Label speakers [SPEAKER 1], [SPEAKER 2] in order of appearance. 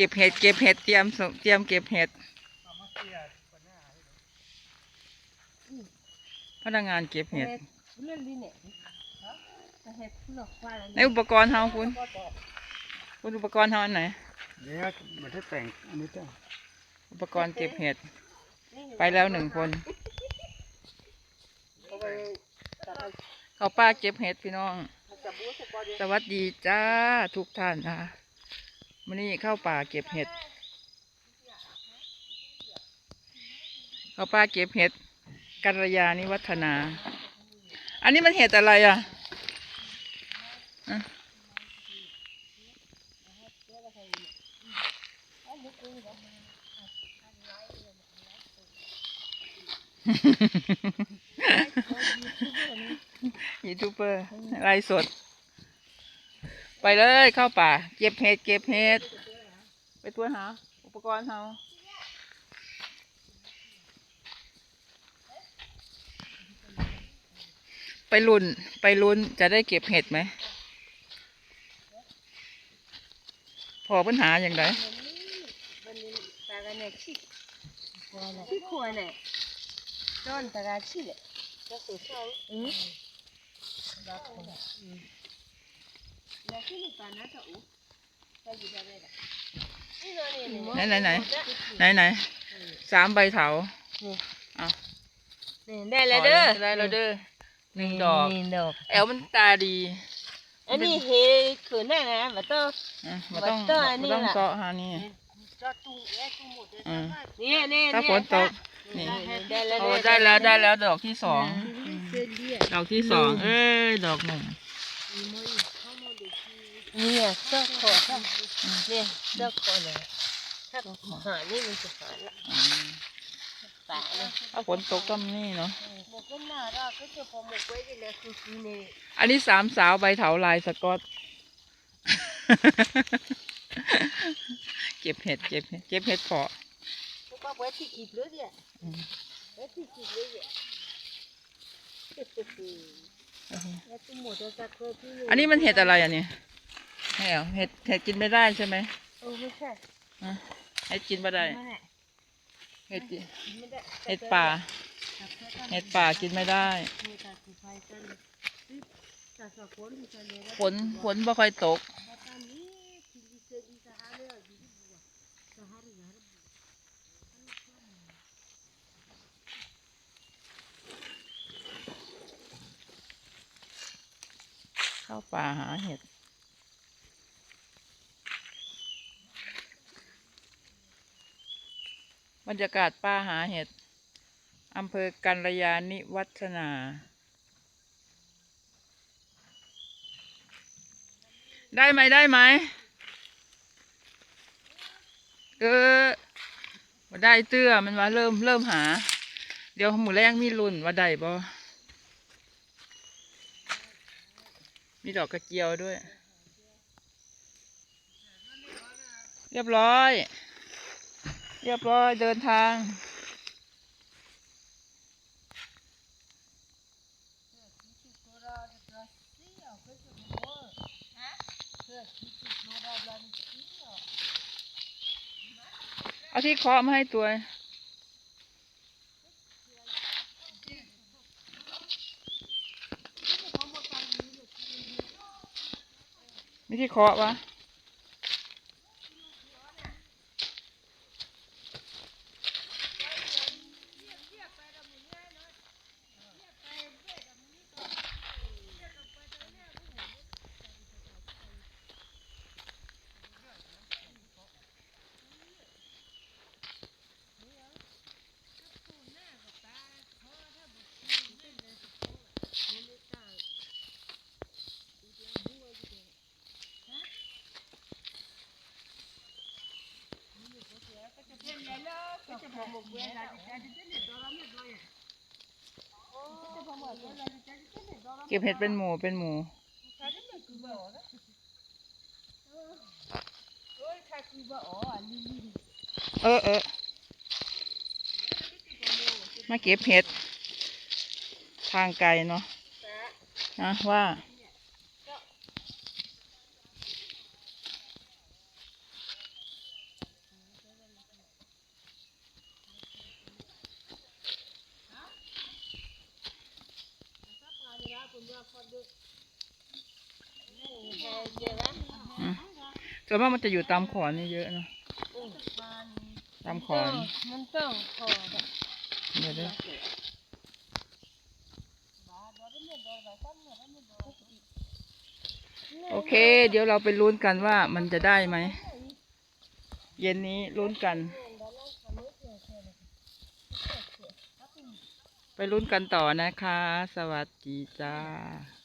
[SPEAKER 1] เก็บเห็ดเก็บเห็ดเตรียมส่งเตรียมเก็บเห็ดพนักงานเก็บเห็ด
[SPEAKER 2] เรื่องนี้เนี่ยจะให้ผู้หลอกว่าอะไร
[SPEAKER 1] ในอุปกรณ์เฮาคุณคุณอุปกรณ์เฮาอันไหน
[SPEAKER 3] เดี๋ยวมันจะแต่งอันนี้จ้ะ
[SPEAKER 1] อุปกรณ์เก็บเห็ด ไปแล้วหนึ่งคน
[SPEAKER 2] เอาไปตัดเอา
[SPEAKER 1] เขาป้าเก็บเห็ดพี่น้อง
[SPEAKER 2] จับบัวสปอร์ต
[SPEAKER 1] สวัสดีจ้าทุกท่านค่ะ วันนี้เข้าป่าเก็บเห็ด เข้าป่าเก็บเห็ดกัลยาณิวัฒนา อันนี้มันเห็ดอะไรอะอะยูทูบเบอร์ไลฟ์สด ไปเลยเข้าป่า เก็บเห็ดเก็บเห็ดไปตัวหา อุปกรณ์เขาไปลุ้นไปลุ้นจะได้เก็บเห็ดไหม พอปัญหาอย่างไร
[SPEAKER 2] วันนี้ตากันเนี่ยขี้ขี้ขวานเนี่ยจ้อนตากันขี้เนี่ยจะสุดเขาอืม แล้วที่นี่ปานะจะอู้ไปอยู่ได้เลยนี่
[SPEAKER 1] ไหนไหนไหนไหนไหนสามใบเถา
[SPEAKER 2] นี่ได้แล้วเด้อ
[SPEAKER 1] ได้แล้วเด้อหนึ่งดอก
[SPEAKER 2] หนึ่งดอก
[SPEAKER 1] แอลมันตาดี
[SPEAKER 2] อันนี้เฮขืนแน่นะมันต้อง
[SPEAKER 1] อะมาต้อง
[SPEAKER 2] มันต้องอันนี้
[SPEAKER 1] มาต้อง
[SPEAKER 2] ล่ะ
[SPEAKER 1] เจาะหานี่อืม
[SPEAKER 2] นี่นี่
[SPEAKER 1] ถ้าฝนตกนี่
[SPEAKER 2] ได้แล้ว
[SPEAKER 1] โอ้ได้แล้วได้แล้วดอกที่สองดอกที่สอง
[SPEAKER 2] หนึ่ง
[SPEAKER 1] เอ้ยดอกหนึ่ง
[SPEAKER 2] เนี่ยเสื้อคอเนี่ยเสื้อคอเลยถ้าหานี่มันจะหาละป่าเนี่ย
[SPEAKER 1] ถ้าฝนตกก็นี่เนาะ
[SPEAKER 2] หมกก็น่ารักก็จะพอหมกไว้ได้แล้วคือคือเนี่ย
[SPEAKER 1] อันนี้สามสาวใบเถาลายสกอตเก็บเห็ดเก็บเห็ดเก็บเห็ดเพาะ
[SPEAKER 2] พวกป้าไว้ที่ขีดเลยเนี่ย
[SPEAKER 1] อืม
[SPEAKER 2] ไว้ที่ขีดเลยเนี่ยแล้วตุ้มหมดจะสักเคยที่
[SPEAKER 1] อันนี้มันเห็ดอะไรอะเนี่ย ไม่เอาเห็ดเห็ดกินไม่ได้ใช่ไหม
[SPEAKER 2] เออไม่ใช่
[SPEAKER 1] อะเห็ดกินไม่ได้
[SPEAKER 2] ไม่ได้
[SPEAKER 1] เห็ดกิน
[SPEAKER 2] ไม่ได้
[SPEAKER 1] เห็ดป่า เห็ดป่ากินไม่ได้
[SPEAKER 2] มีตาสีไฟกันตาสะพนมีตาเลย
[SPEAKER 1] ฝนฝนบ่ค่อยตก
[SPEAKER 2] ตานี้ที่ดิเซดีสหาเลยดีบัวสหาเลย
[SPEAKER 1] เข้าป่าหาเห็ด บรรยากาศป่าหาเห็ดอำเภอกัลยาณิวัฒนา ได้ไหมได้ไหมเออมาได้เตื้อมันว่าเริ่มเริ่มหา เดี๋ยวหมูแรงมีรุ่นว่าได้บ่มีดอกกระเจียวด้วย เรียบร้อย เรียบร้อยเดินทางเอาที่เคาะมาให้ตัวไม่ที่เคาะวะ เก็บเห็ดเป็นหมูเป็นหมูเออเออมาเก็บเห็ด ทางไกลเนาะนะว่า ส่วนมากมันจะอยู่ตามขอนนี่เยอะเนาะตามขอน
[SPEAKER 2] มันต้องขอ
[SPEAKER 1] เดี๋ยวเดี๋ยโอเค เดี๋ยวเราไปลุ้นกันว่ามันจะได้ไหม เย็นนี้ลุ้นกัน ไปลุ้นกันต่อนะคะ สวัสดีจ้า